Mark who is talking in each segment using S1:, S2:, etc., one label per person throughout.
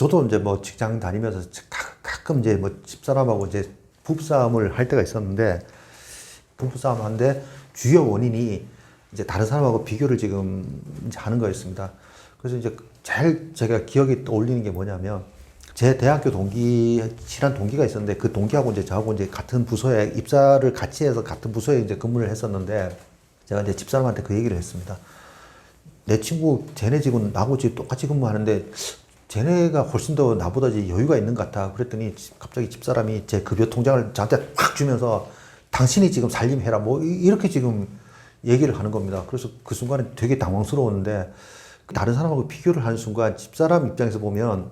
S1: 저도 이제 뭐 직장 다니면서 가- 가끔 이제 뭐 집사람하고 이제 부부싸움을 할 때가 있었는데 부부싸움 하는데 주요 원인이 이제 다른 사람하고 비교를 지금 하는 거였습니다. 그래서 이제 제일 제가 기억에 떠올리는 게 뭐냐면 제 대학교 동기 친한 동기가 있었는데 그 동기하고 이제 저하고 이제 같은 부서에 입사를 같이 해서 같은 부서에 이제 근무를 했었는데 제가 이제 집사람한테 그 얘기를 했습니다. 내 친구 쟤네 집은 지금 똑같이 근무하는데 쟤네가 훨씬 더 나보다 이제 여유가 있는 것 같아. 그랬더니 갑자기 집사람이 제 급여 통장을 저한테 확 주면서 당신이 지금 살림해라. 뭐 이- 이렇게 지금 얘기를 하는 겁니다. 그래서 그 순간에 되게 당황스러웠는데 다른 사람하고 비교를 하는 순간 집사람 입장에서 보면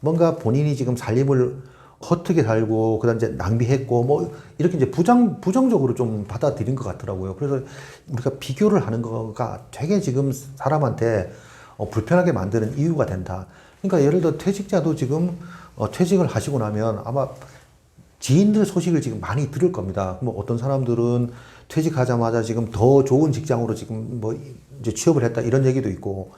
S1: 뭔가 본인이 지금 살림을 허투게 살고 그다음 이제 낭비했고 뭐 이렇게 이제 부정 부정적으로 좀 받아들인 것 같더라고요. 그래서 우리가 비교를 하는 거가 되게 지금 사람한테 어, 불편하게 만드는 이유가 된다. 그러니까 예를 들어 퇴직자도 지금 어, 퇴직을 하시고 나면 아마 지인들 소식을 지금 많이 들을 겁니다. 뭐 어떤 사람들은 퇴직하자마자 지금 더 좋은 직장으로 지금 뭐 이제 취업을 했다 이런 얘기도 있고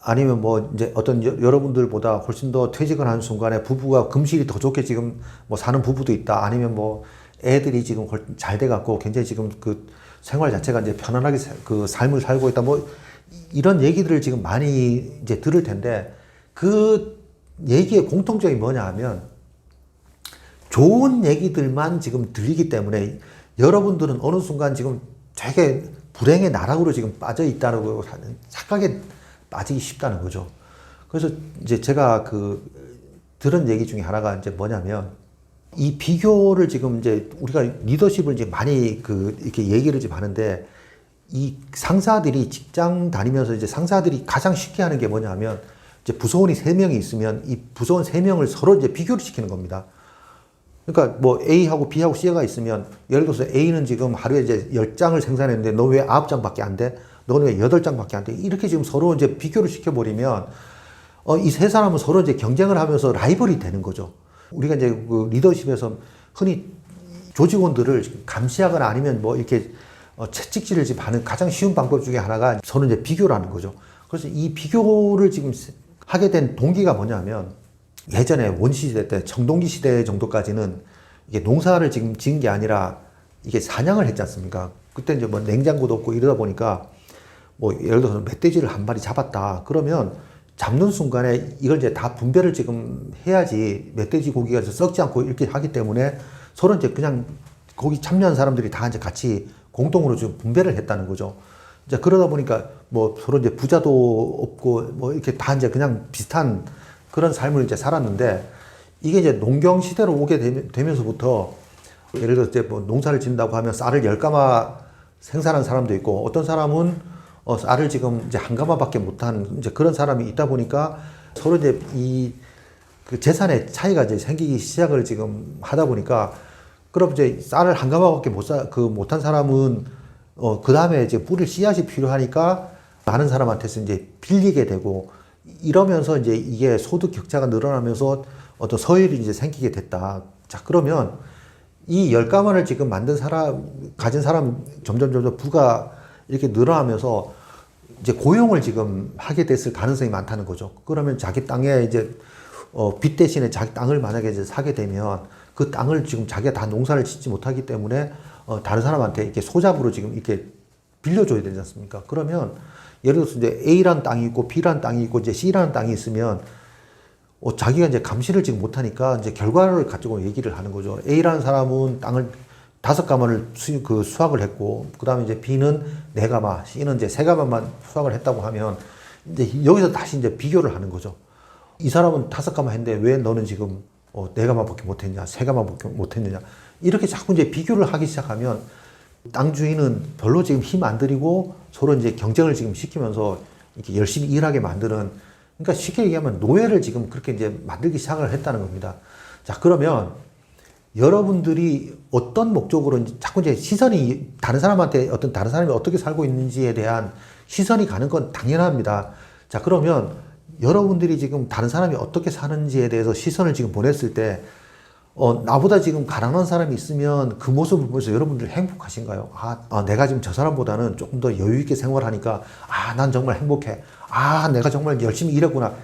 S1: 아니면 뭐 이제 어떤 여, 여러분들보다 훨씬 더 퇴직을 하는 순간에 부부가 금실이 더 좋게 지금 뭐 사는 부부도 있다. 아니면 뭐 애들이 지금 훨- 잘 돼갖고 굉장히 지금 그 생활 자체가 이제 편안하게 사- 그 삶을 살고 있다. 뭐 이런 얘기들을 지금 많이 이제 들을 텐데 그 얘기의 공통점이 뭐냐 하면 좋은 얘기들만 지금 들리기 때문에 여러분들은 어느 순간 지금 되게 불행의 나락으로 지금 빠져 있다고 하는 착각에 빠지기 쉽다는 거죠. 그래서 이제 제가 그 들은 얘기 중에 하나가 이제 뭐냐면 이 비교를 지금 이제 우리가 리더십을 이제 많이 그 이렇게 얘기를 좀 하는데 이 상사들이 직장 다니면서 이제 상사들이 가장 쉽게 하는 게 뭐냐면 이제 부서원이 세 명이 있으면 이 부서원 세 명을 서로 이제 비교를 시키는 겁니다. 그러니까 뭐 A하고 B하고 C가 있으면 예를 들어서 A는 지금 하루에 이제 10장을 생산했는데 너왜 9장밖에 안 돼? 너는 왜 8장밖에 안 돼? 이렇게 지금 서로 이제 비교를 시켜버리면 어, 이 세 사람은 서로 이제 경쟁을 하면서 라이벌이 되는 거죠. 우리가 이제 그 리더십에서 흔히 조직원들을 감시하거나 아니면 뭐 이렇게 어, 채찍질을 하는 가장 쉬운 방법 중에 하나가 서로 이제 비교를 하는 거죠. 그래서 이 비교를 지금 하게 된 동기가 뭐냐면 예전에 원시 시대 때 청동기 시대 정도까지는 이게 농사를 지금 지은 게 아니라 이게 사냥을 했지 않습니까? 그때 이제 뭐 냉장고도 없고 이러다 보니까 뭐 예를 들어서 멧돼지를 한 마리 잡았다. 그러면 잡는 순간에 이걸 이제 다 분배를 지금 해야지 멧돼지 고기가 썩지 않고 이렇게 하기 때문에 서로 이제 그냥 거기 참여한 사람들이 다 이제 같이 공동으로 지금 분배를 했다는 거죠. 이제 그러다 보니까 뭐 서로 이제 부자도 없고 뭐 이렇게 다 이제 그냥 비슷한 그런 삶을 이제 살았는데 이게 이제 농경 시대로 오게 되면- 되면서부터 예를 들어 이제 뭐 농사를 짓는다고 하면 쌀을 열 가마 생산한 사람도 있고 어떤 사람은 어, 쌀을 지금 이제 한 가마밖에 못한 이제 그런 사람이 있다 보니까 서로 이제 이 그 재산의 차이가 이제 생기기 시작을 지금 하다 보니까 그럼 이제 쌀을 한 가마밖에 못 사, 그 못한 사람은 어, 그 다음에 이제 뿌릴 씨앗이 필요하니까 많은 사람한테서 이제 빌리게 되고 이러면서 이제 이게 소득 격차가 늘어나면서 어떤 서열이 이제 생기게 됐다. 자, 그러면 이 열 가마를 지금 만든 사람, 가진 사람 점점 점점 부가 이렇게 늘어나면서 이제 고용을 지금 하게 됐을 가능성이 많다는 거죠. 그러면 자기 땅에 이제 어, 빚 대신에 자기 땅을 만약에 이제 사게 되면 그 땅을 지금 자기가 다 농사를 짓지 못하기 때문에 어, 다른 사람한테 이렇게 소잡으로 지금 이렇게 빌려줘야 되지 않습니까? 그러면 예를 들어서 이제 A라는 땅이 있고 B라는 땅이 있고 이제 C라는 땅이 있으면 어, 자기가 이제 감시를 지금 못하니까 이제 결과를 가지고 얘기를 하는 거죠. A라는 사람은 땅을 다섯 가마를 수, 그 수확을 했고, 그 다음에 이제 B는 네 가마, C는 이제 세 가마만 수확을 했다고 하면, 이제 여기서 다시 이제 비교를 하는 거죠. 이 사람은 다섯 가마 했는데 왜 너는 지금 어, 네 가마밖에 못했냐, 세 가마밖에 못했느냐. 이렇게 자꾸 이제 비교를 하기 시작하면 땅 주인은 별로 지금 힘 안 들이고 서로 이제 경쟁을 지금 시키면서 이렇게 열심히 일하게 만드는 그러니까 쉽게 얘기하면 노예를 지금 그렇게 이제 만들기 시작을 했다는 겁니다. 자, 그러면 여러분들이 어떤 목적으로 자꾸 이제 시선이 다른 사람한테 어떤 다른 사람이 어떻게 살고 있는지에 대한 시선이 가는 건 당연합니다. 자, 그러면 여러분들이 지금 다른 사람이 어떻게 사는지에 대해서 시선을 지금 보냈을 때 어, 나보다 지금 가난한 사람이 있으면 그 모습을 보면서 여러분들 행복하신가요? 아, 아, 내가 지금 저 사람보다는 조금 더 여유있게 생활하니까, 아, 난 정말 행복해. 아, 내가 정말 열심히 일했구나.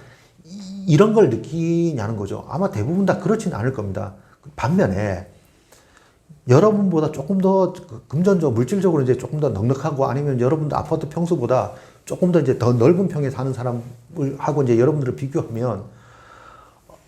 S1: 이- 이런 걸 느끼냐는 거죠. 아마 대부분 다 그렇지는 않을 겁니다. 반면에 여러분보다 조금 더그 금전적, 물질적으로 이제 조금 더 넉넉하고 아니면 여러분도 아파트 평수보다 조금 더 이제 더 넓은 평에 사는 사람을 하고 이제 여러분들을 비교하면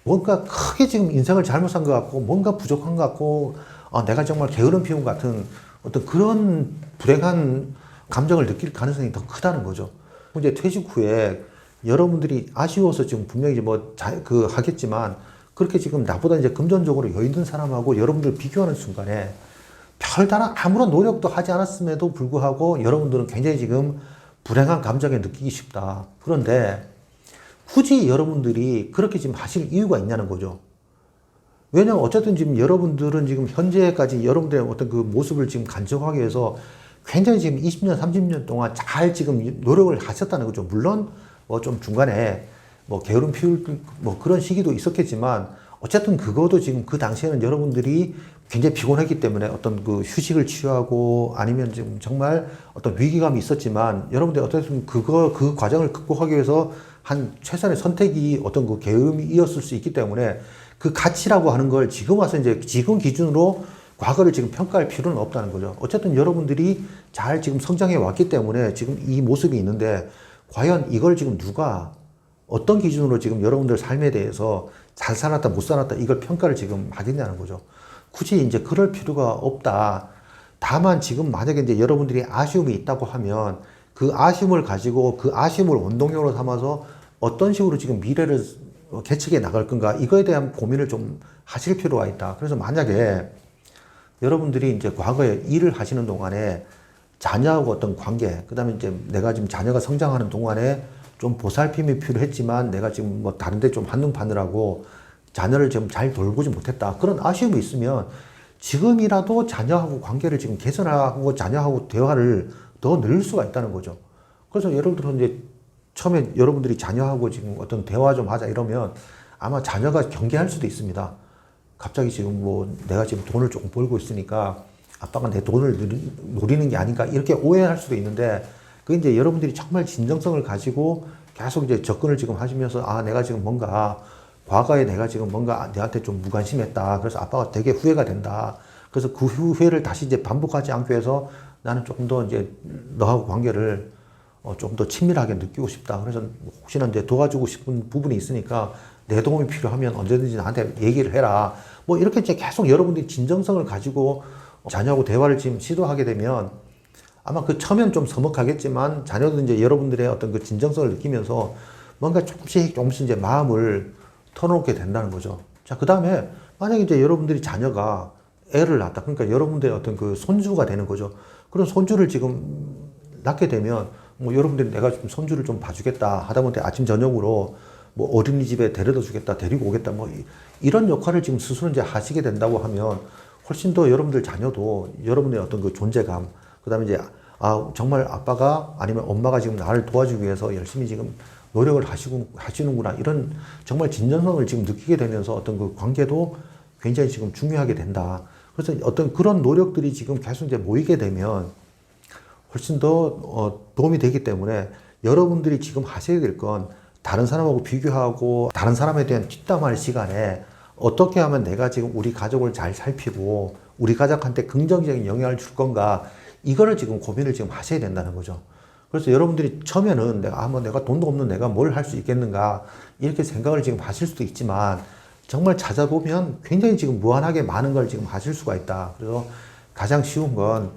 S1: 뭔가 크게 지금 인생을 잘못 산 것 같고 뭔가 부족한 것 같고 아, 내가 정말 게으름 피운 것 같은 어떤 그런 불행한 감정을 느낄 가능성이 더 크다는 거죠. 이제 퇴직 후에 여러분들이 아쉬워서 지금 분명히 이제 뭐, 자, 그, 하겠지만, 그렇게 지금 나보다 이제 금전적으로 여유 있는 사람하고 여러분들 비교하는 순간에 별다른 아무런 노력도 하지 않았음에도 불구하고 여러분들은 굉장히 지금 불행한 감정에 느끼기 쉽다. 그런데 굳이 여러분들이 그렇게 지금 하실 이유가 있냐는 거죠. 왜냐면 어쨌든 지금 여러분들은 지금 현재까지 여러분들의 어떤 그 모습을 지금 간직하기 위해서 굉장히 지금 20년, 30년 동안 잘 지금 노력을 하셨다는 거죠. 물론 뭐 좀 중간에 뭐 게으름 피울 뭐 그런 시기도 있었겠지만 어쨌든 그거도 지금 그 당시에는 여러분들이 굉장히 피곤했기 때문에 어떤 그 휴식을 취하고 아니면 지금 정말 어떤 위기감이 있었지만 여러분들 어쨌든 그거 그 과정을 극복하기 위해서 한 최선의 선택이 어떤 그 게으름이었을 수 있기 때문에 그 가치라고 하는 걸 지금 와서 이제 지금 기준으로 과거를 지금 평가할 필요는 없다는 거죠. 어쨌든 여러분들이 잘 지금 성장해 왔기 때문에 지금 이 모습이 있는데 과연 이걸 지금 누가 어떤 기준으로 지금 여러분들 삶에 대해서 잘 살았다 못 살았다 이걸 평가를 지금 하겠냐는 거죠. 굳이 이제 그럴 필요가 없다. 다만 지금 만약에 이제 여러분들이 아쉬움이 있다고 하면 그 아쉬움을 가지고 그 아쉬움을 원동력으로 삼아서 어떤 식으로 지금 미래를 개척해 나갈 건가 이거에 대한 고민을 좀 하실 필요가 있다. 그래서 만약에 여러분들이 이제 과거에 일을 하시는 동안에 자녀하고 어떤 관계, 그 다음에 이제 내가 지금 자녀가 성장하는 동안에 좀 보살핌이 필요했지만 내가 지금 뭐 다른데 좀 한눈 파느라고 자녀를 좀잘 돌보지 못했다. 그런 아쉬움이 있으면 지금이라도 자녀하고 관계를 지금 개선하고 자녀하고 대화를 더 늘릴 수가 있다는 거죠. 그래서 예를 들어 이제 처음에 여러분들이 자녀하고 지금 어떤 대화 좀 하자 이러면 아마 자녀가 경계할 수도 있습니다. 갑자기 지금 뭐 내가 지금 돈을 조금 벌고 있으니까 아빠가 내 돈을 노리는 게 아닌가 이렇게 오해할 수도 있는데 그 이제 여러분들이 정말 진정성을 가지고 계속 이제 접근을 지금 하시면서 아 내가 지금 뭔가 과거에 내가 지금 뭔가 내한테 좀 무관심했다 그래서 아빠가 되게 후회가 된다 그래서 그 후회를 다시 이제 반복하지 않기 위해서 나는 조금 더 이제 너하고 관계를 어, 좀더 친밀하게 느끼고 싶다. 그래서 혹시나 이제 도와주고 싶은 부분이 있으니까 내 도움이 필요하면 언제든지 나한테 얘기를 해라. 뭐 이렇게 이제 계속 여러분들이 진정성을 가지고 자녀하고 대화를 지금 시도하게 되면 아마 그 처음엔 좀 서먹하겠지만 자녀도 이제 여러분들의 어떤 그 진정성을 느끼면서 뭔가 조금씩 조금씩 이제 마음을 털어놓게 된다는 거죠. 자, 그 다음에 만약에 이제 여러분들이 자녀가 애를 낳았다. 그러니까 여러분들의 어떤 그 손주가 되는 거죠. 그런 손주를 지금 낳게 되면 뭐 여러분들이 내가 좀 손주를 좀 봐주겠다 하다못해 아침 저녁으로 뭐 어린이집에 데려다 주겠다 데리고 오겠다 뭐 이- 이런 역할을 지금 스스로 이제 하시게 된다고 하면 훨씬 더 여러분들 자녀도 여러분의 어떤 그 존재감 그다음에 이제 아 정말 아빠가 아니면 엄마가 지금 나를 도와주기 위해서 열심히 지금 노력을 하시고 하시는구나 이런 정말 진정성을 지금 느끼게 되면서 어떤 그 관계도 굉장히 지금 중요하게 된다. 그래서 어떤 그런 노력들이 지금 계속 이제 모이게 되면 훨씬 더 어, 도움이 되기 때문에 여러분들이 지금 하셔야 될 건 다른 사람하고 비교하고 다른 사람에 대한 뒷담할 시간에 어떻게 하면 내가 지금 우리 가족을 잘 살피고 우리 가족한테 긍정적인 영향을 줄 건가 이거를 지금 고민을 지금 하셔야 된다는 거죠. 그래서 여러분들이 처음에는 내가 아뭐 내가 돈도 없는 내가 뭘 할 수 있겠는가 이렇게 생각을 지금 하실 수도 있지만 정말 찾아보면 굉장히 지금 무한하게 많은 걸 지금 하실 수가 있다. 그래서 가장 쉬운 건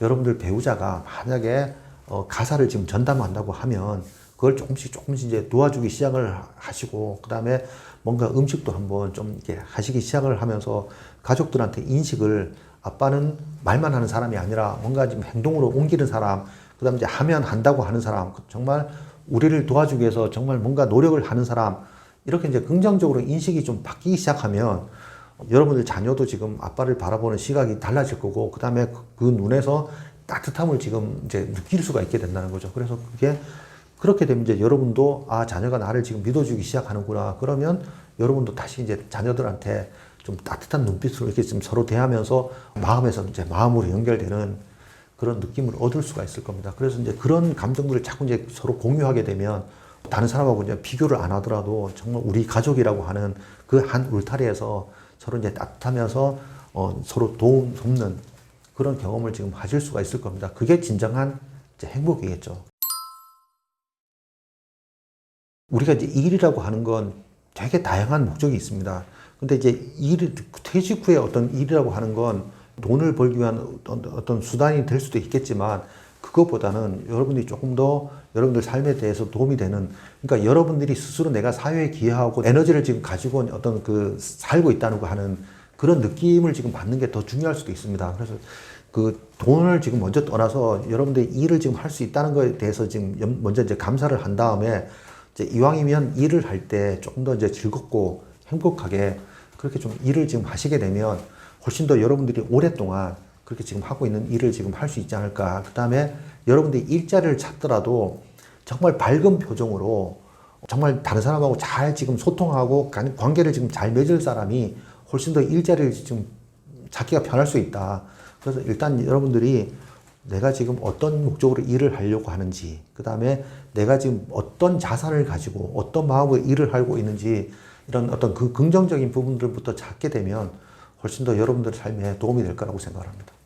S1: 여러분들 배우자가 만약에 어, 가사를 지금 전담한다고 하면 그걸 조금씩 조금씩 이제 도와주기 시작을 하시고 그 다음에 뭔가 음식도 한번 좀 이렇게 하시기 시작을 하면서 가족들한테 인식을 아빠는 말만 하는 사람이 아니라 뭔가 지금 행동으로 옮기는 사람 그 다음에 이제 하면 한다고 하는 사람 그 정말 우리를 도와주기 위해서 정말 뭔가 노력을 하는 사람 이렇게 이제 긍정적으로 인식이 좀 바뀌기 시작하면 여러분들 자녀도 지금 아빠를 바라보는 시각이 달라질 거고 그 다음에 그, 그 눈에서 따뜻함을 지금 이제 느낄 수가 있게 된다는 거죠. 그래서 그게 그렇게 되면 이제 여러분도 아 자녀가 나를 지금 믿어주기 시작하는구나. 그러면 여러분도 다시 이제 자녀들한테 좀 따뜻한 눈빛으로 이렇게 좀 서로 대하면서 마음에서 이제 마음으로 연결되는 그런 느낌을 얻을 수가 있을 겁니다. 그래서 이제 그런 감정들을 자꾸 이제 서로 공유하게 되면 다른 사람하고 이제 비교를 안 하더라도 정말 우리 가족이라고 하는 그 한 울타리에서 서로 이제 따뜻하면서 어, 서로 도움 돕는 그런 경험을 지금 하실 수가 있을 겁니다. 그게 진정한 행복이겠죠. 우리가 이제 일이라고 하는 건 되게 다양한 목적이 있습니다. 근데 이제 일, 퇴직 후에 어떤 일이라고 하는 건 돈을 벌기 위한 어떤 수단이 될 수도 있겠지만 그것보다는 여러분들이 조금 더 여러분들 삶에 대해서 도움이 되는 그러니까 여러분들이 스스로 내가 사회에 기여하고 에너지를 지금 가지고 어떤 그 살고 있다는 거 하는 그런 느낌을 지금 받는 게 더 중요할 수도 있습니다. 그래서 그 돈을 지금 먼저 떠나서 여러분들이 일을 지금 할 수 있다는 거에 대해서 지금 연- 먼저 이제 감사를 한 다음에 이제 이왕이면 일을 할 때 조금 더 이제 즐겁고 행복하게 그렇게 좀 일을 지금 하시게 되면 훨씬 더 여러분들이 오랫동안 그렇게 지금 하고 있는 일을 지금 할 수 있지 않을까. 그 다음에 여러분들이 일자리를 찾더라도 정말 밝은 표정으로 정말 다른 사람하고 잘 지금 소통하고 관- 관계를 지금 잘 맺을 사람이 훨씬 더 일자리를 지금 찾기가 편할 수 있다. 그래서 일단 여러분들이 내가 지금 어떤 목적으로 일을 하려고 하는지, 그 다음에 내가 지금 어떤 자산을 가지고 어떤 마음으로 일을 하고 있는지 이런 어떤 그 긍정적인 부분들부터 찾게 되면 훨씬 더 여러분들 삶에 도움이 될 거라고 생각합니다.